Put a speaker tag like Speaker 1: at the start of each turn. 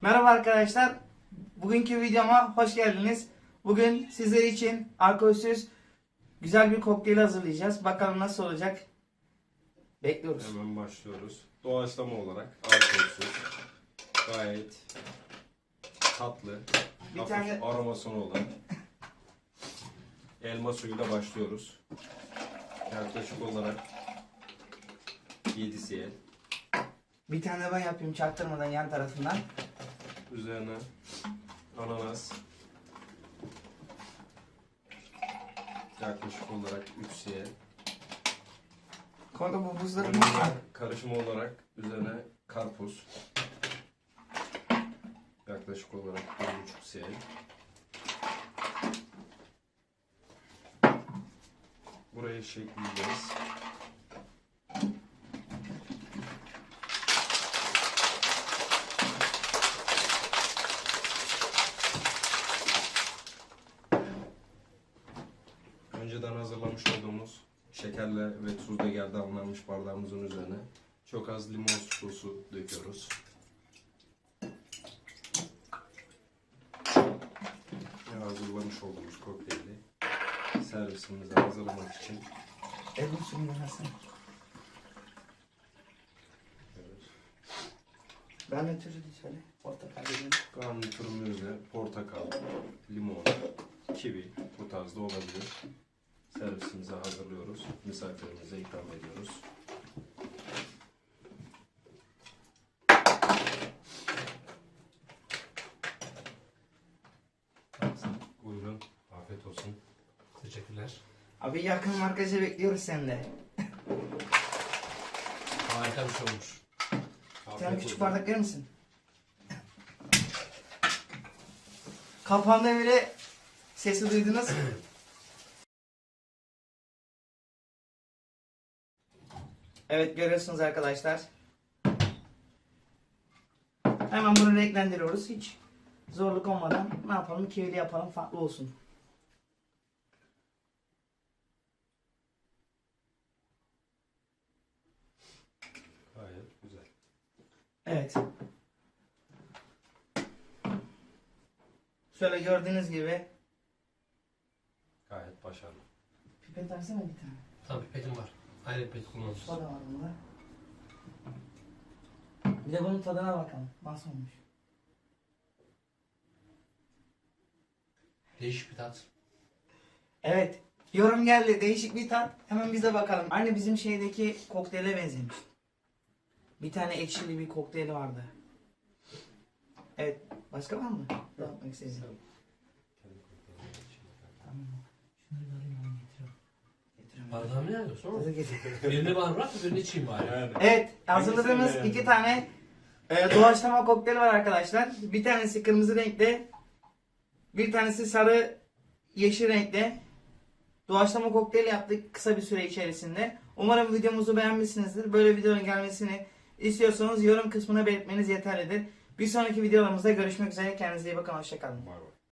Speaker 1: Merhaba arkadaşlar. Bugünkü videoma hoş geldiniz. Bugün sizler için alkolsüz güzel bir kokteyl hazırlayacağız. Bakalım nasıl olacak. Bekliyoruz.
Speaker 2: Hemen başlıyoruz. Doğaçlama olarak alkolsüz. Gayet tatlı.
Speaker 1: Bir
Speaker 2: hafif
Speaker 1: tane-
Speaker 2: aromasını olan. Elma suyuyla başlıyoruz. Yaklaşık olarak 7 cl.
Speaker 1: Bir tane ben yapayım çaktırmadan yan tarafından.
Speaker 2: Üzerine ananas. Yaklaşık olarak 3 cl.
Speaker 1: Koyda bu buzları
Speaker 2: üzerine karışım olarak üzerine karpuz. Yaklaşık olarak 1,5 cl. Buraya şekleyeceğiz. Önceden hazırlamış olduğumuz şekerle ve tuzla gerdanlanmış bardağımızın üzerine çok az limon sosu döküyoruz. Ve hazırlamış olduğumuz kokteyli servisimize hazırlamak için
Speaker 1: Elini suyunu versene.
Speaker 2: evet.
Speaker 1: Ben de türlü söyle. Portakal dedim.
Speaker 2: garnitürümüzde portakal, limon, kivi bu tarzda olabilir. Servisimize hazırlıyoruz. Misafirimize ikram ediyoruz. Buyurun. Afiyet olsun.
Speaker 3: Teşekkürler.
Speaker 1: Abi yakın markajı bekliyoruz sende.
Speaker 3: Harika bir şey olmuş.
Speaker 2: Afiyet
Speaker 1: tane küçük
Speaker 2: olsun.
Speaker 1: bardak verir misin? Kapağında bile sesi duydunuz. Evet görüyorsunuz arkadaşlar. Hemen bunu renklendiriyoruz. Hiç zorluk olmadan ne yapalım? Kivili yapalım farklı olsun.
Speaker 2: Gayet güzel.
Speaker 1: Evet. Şöyle gördüğünüz gibi
Speaker 2: Gayet başarılı.
Speaker 1: pipet versene bir tane.
Speaker 3: Ayrı pipet kullanırız.
Speaker 1: Soda var bunda. Bir de bunun tadına bakalım. Nasıl olmuş?
Speaker 3: Değişik bir tat.
Speaker 1: Evet. Yorum geldi. Değişik bir tat. Hemen biz de bakalım. Aynı bizim şeydeki kokteyle benzemiş. Bir tane ekşili bir kokteyl vardı. Evet. Başka var mı? Yapmak istediğin. Tamam. Şunları bir alayım ben getiriyorum.
Speaker 3: Bardağımı ne yapıyorsun oğlum? Birini bana bırak da birini içeyim bari.
Speaker 2: Yani.
Speaker 1: Evet, hazırladığımız iki tane e, doğaçlama kokteyl var arkadaşlar. Bir tanesi kırmızı renkte, bir tanesi sarı yeşil renkte. Doğaçlama kokteyl yaptık kısa bir süre içerisinde. Umarım videomuzu beğenmişsinizdir. Böyle videonun gelmesini istiyorsanız yorum kısmına belirtmeniz yeterlidir. Bir sonraki videolarımızda görüşmek üzere. Kendinize iyi bakın. Hoşçakalın.
Speaker 2: Var var.